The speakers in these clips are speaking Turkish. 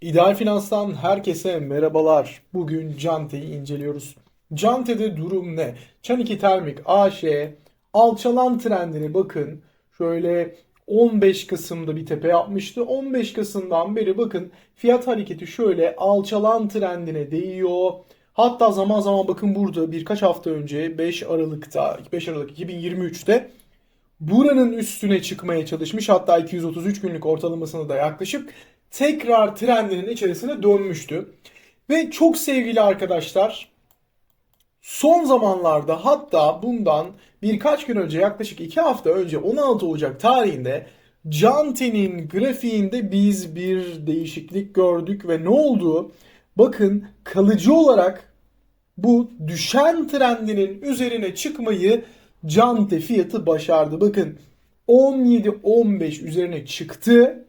İdeal Finans'tan herkese merhabalar. Bugün Cante'yi inceliyoruz. Cante'de durum ne? Çan2 Termik AŞ alçalan trendine bakın. Şöyle 15 Kasım'da bir tepe yapmıştı. 15 Kasım'dan beri bakın fiyat hareketi şöyle alçalan trendine değiyor. Hatta zaman zaman bakın burada birkaç hafta önce 5 Aralık'ta 5 Aralık 2023'te buranın üstüne çıkmaya çalışmış. Hatta 233 günlük ortalamasını da yaklaşıp tekrar trendinin içerisine dönmüştü. Ve çok sevgili arkadaşlar son zamanlarda hatta bundan birkaç gün önce yaklaşık 2 hafta önce 16 Ocak tarihinde Cante'nin grafiğinde biz bir değişiklik gördük ve ne oldu? Bakın kalıcı olarak bu düşen trendinin üzerine çıkmayı Cante fiyatı başardı. Bakın 17-15 üzerine çıktı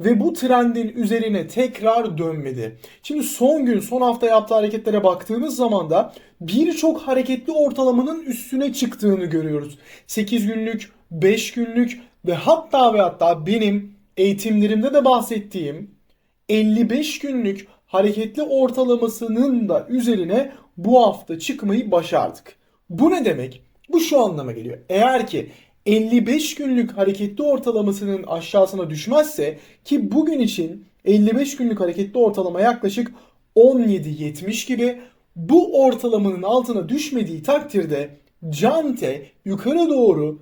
ve bu trendin üzerine tekrar dönmedi. Şimdi son gün, son hafta yaptığı hareketlere baktığımız zaman da birçok hareketli ortalamanın üstüne çıktığını görüyoruz. 8 günlük, 5 günlük ve hatta ve hatta benim eğitimlerimde de bahsettiğim 55 günlük hareketli ortalamasının da üzerine bu hafta çıkmayı başardık. Bu ne demek? Bu şu anlama geliyor. Eğer ki 55 günlük hareketli ortalamasının aşağısına düşmezse ki bugün için 55 günlük hareketli ortalama yaklaşık 17.70 gibi bu ortalamanın altına düşmediği takdirde Cante yukarı doğru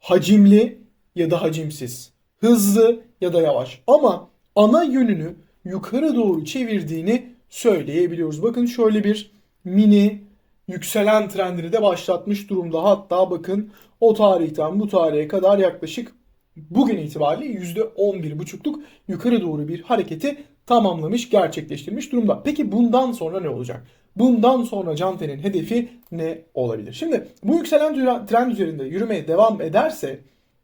hacimli ya da hacimsiz, hızlı ya da yavaş ama ana yönünü yukarı doğru çevirdiğini söyleyebiliyoruz. Bakın şöyle bir mini yükselen trendini de başlatmış durumda. Hatta bakın o tarihten bu tarihe kadar yaklaşık bugün itibariyle %11,5'luk yukarı doğru bir hareketi tamamlamış, gerçekleştirmiş durumda. Peki bundan sonra ne olacak? Bundan sonra Cante'nin hedefi ne olabilir? Şimdi bu yükselen trend üzerinde yürümeye devam ederse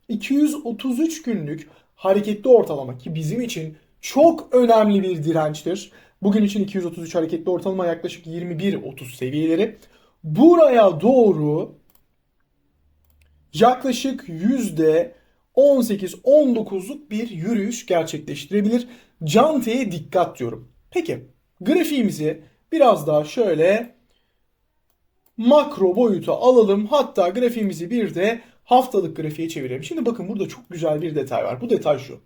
233 günlük hareketli ortalama ki bizim için çok önemli bir dirençtir. Bugün için 233 hareketli ortalama yaklaşık 21-30 seviyeleri. Buraya doğru yaklaşık yüzde 18-19'luk bir yürüyüş gerçekleştirebilir. Cante'ye dikkat diyorum. Peki grafiğimizi biraz daha şöyle makro boyuta alalım. Hatta grafiğimizi bir de haftalık grafiğe çevirelim. Şimdi bakın burada çok güzel bir detay var. Bu detay şu.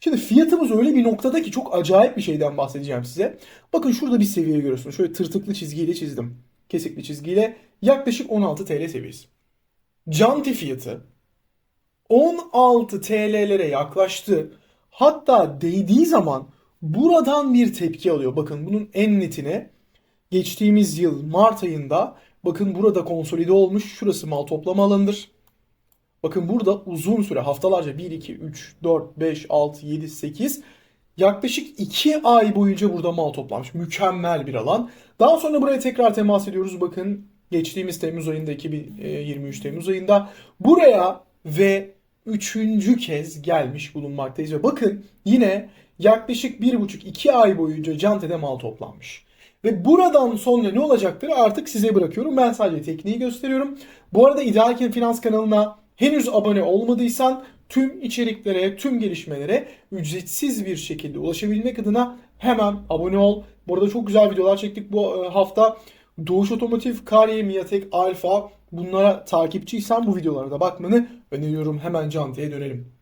Şimdi fiyatımız öyle bir noktada ki çok acayip bir şeyden bahsedeceğim size. Bakın şurada bir seviye görüyorsunuz. Şöyle tırtıklı çizgiyle çizdim. Kesikli çizgiyle yaklaşık 16 TL seviyesi. Canti fiyatı 16 TL'lere yaklaştı. Hatta değdiği zaman buradan bir tepki alıyor. Bakın bunun en netine geçtiğimiz yıl Mart ayında bakın burada konsolide olmuş. Şurası mal toplama alanıdır. Bakın burada uzun süre haftalarca 1, 2, 3, 4, 5, 6, 7, 8 yaklaşık 2 ay boyunca burada mal toplanmış. Mükemmel bir alan. Daha sonra buraya tekrar temas ediyoruz. Bakın geçtiğimiz Temmuz ayında 2023 Temmuz ayında buraya ve üçüncü kez gelmiş bulunmaktayız. Ve bakın yine yaklaşık 1,5-2 ay boyunca Cante'de mal toplanmış. Ve buradan sonra ne olacaktır artık size bırakıyorum. Ben sadece tekniği gösteriyorum. Bu arada İdeal Finans kanalına henüz abone olmadıysan tüm içeriklere, tüm gelişmelere ücretsiz bir şekilde ulaşabilmek adına hemen abone ol. Bu arada çok güzel videolar çektik bu e, hafta. Doğuş Otomotiv, Kariye, Miatek, Alfa bunlara takipçiysen bu videolara da bakmanı öneriyorum. Hemen Cante'ye dönelim.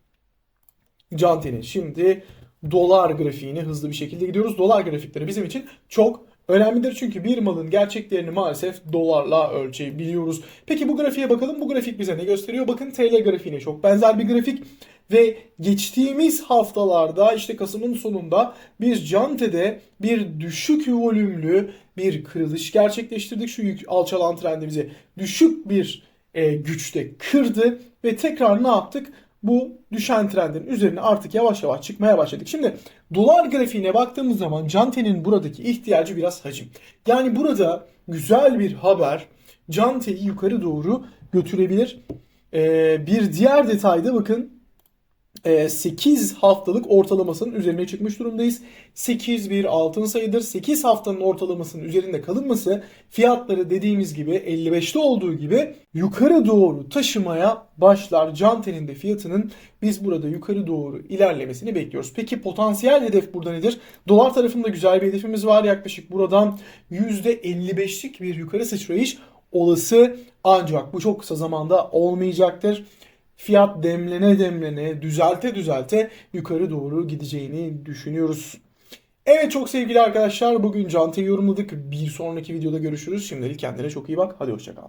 Cante'nin şimdi dolar grafiğini hızlı bir şekilde gidiyoruz. Dolar grafikleri bizim için çok önemlidir çünkü bir malın gerçeklerini maalesef dolarla ölçebiliyoruz. Peki bu grafiğe bakalım. Bu grafik bize ne gösteriyor? Bakın TL grafiğine çok benzer bir grafik. Ve geçtiğimiz haftalarda işte Kasım'ın sonunda biz Cante'de bir düşük volümlü bir kırılış gerçekleştirdik. Şu yük alçalan trendimizi düşük bir e, güçte kırdı ve tekrar ne yaptık? Bu düşen trendin üzerine artık yavaş yavaş çıkmaya başladık. Şimdi dolar grafiğine baktığımız zaman Cante'nin buradaki ihtiyacı biraz hacim. Yani burada güzel bir haber Cante'yi yukarı doğru götürebilir. Ee, bir diğer detayda bakın 8 haftalık ortalamasının üzerine çıkmış durumdayız. 8 bir altın sayıdır. 8 haftanın ortalamasının üzerinde kalınması fiyatları dediğimiz gibi 55'te olduğu gibi yukarı doğru taşımaya başlar. Can teninde fiyatının biz burada yukarı doğru ilerlemesini bekliyoruz. Peki potansiyel hedef burada nedir? Dolar tarafında güzel bir hedefimiz var. Yaklaşık buradan %55'lik bir yukarı sıçrayış olası ancak bu çok kısa zamanda olmayacaktır. Fiyat demlene demlene düzelte düzelte yukarı doğru gideceğini düşünüyoruz. Evet çok sevgili arkadaşlar bugün Cante'yi yorumladık. Bir sonraki videoda görüşürüz. Şimdilik kendine çok iyi bak. Hadi hoşçakal.